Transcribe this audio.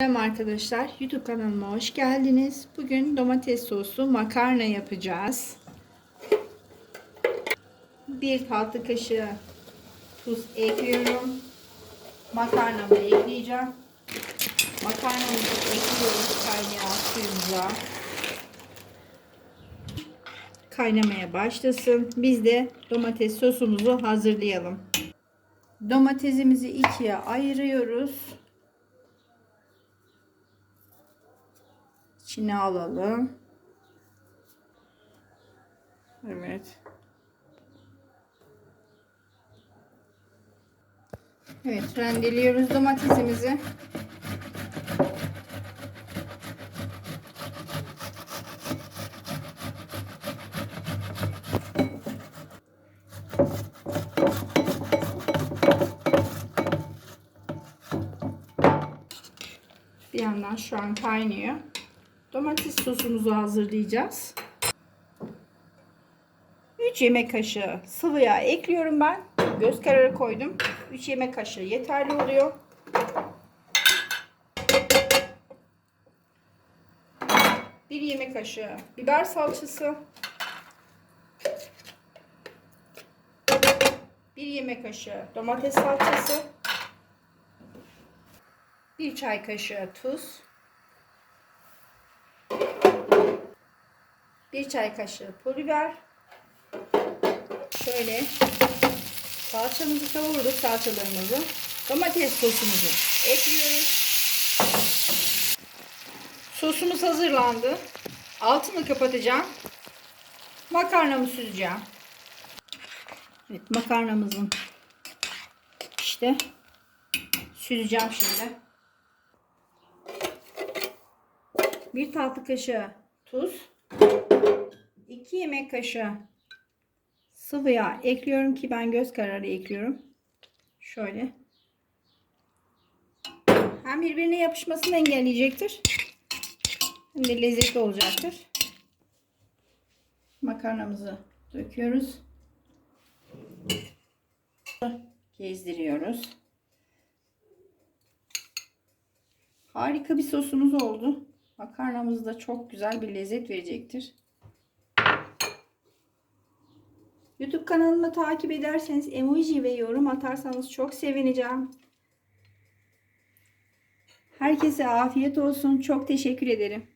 Merhaba arkadaşlar, YouTube kanalıma hoş geldiniz. Bugün domates soslu makarna yapacağız. Bir tatlı kaşığı tuz ekliyorum. Makarnamı ekleyeceğim. Makarnamızı ekliyoruz kaynayan suyumuza. Kaynamaya başlasın. Biz de domates sosumuzu hazırlayalım. Domatesimizi ikiye ayırıyoruz. İçine alalım. Evet. Evet rendeliyoruz domatesimizi. Bir yandan şu an kaynıyor. Domates sosumuzu hazırlayacağız. 3 yemek kaşığı sıvı yağ ekliyorum ben. Göz kararı koydum. 3 yemek kaşığı yeterli oluyor. Bir yemek kaşığı biber salçası. Bir yemek kaşığı domates salçası. Bir çay kaşığı tuz. Bir çay kaşığı pul biber. Şöyle salçamızı kavurduk salçalarımızı. Domates sosumuzu ekliyoruz. Sosumuz hazırlandı. Altını kapatacağım. Makarnamı süzeceğim. Evet makarnamızın işte süzeceğim şimdi. Bir tatlı kaşığı tuz. 2 yemek kaşığı sıvı yağ ekliyorum ki ben göz kararı ekliyorum. Şöyle. Hem birbirine yapışmasını engelleyecektir. Hem de lezzetli olacaktır. Makarnamızı döküyoruz. Gezdiriyoruz. Harika bir sosumuz oldu. Makarnamız da çok güzel bir lezzet verecektir. YouTube kanalımı takip ederseniz emoji ve yorum atarsanız çok sevineceğim. Herkese afiyet olsun. Çok teşekkür ederim.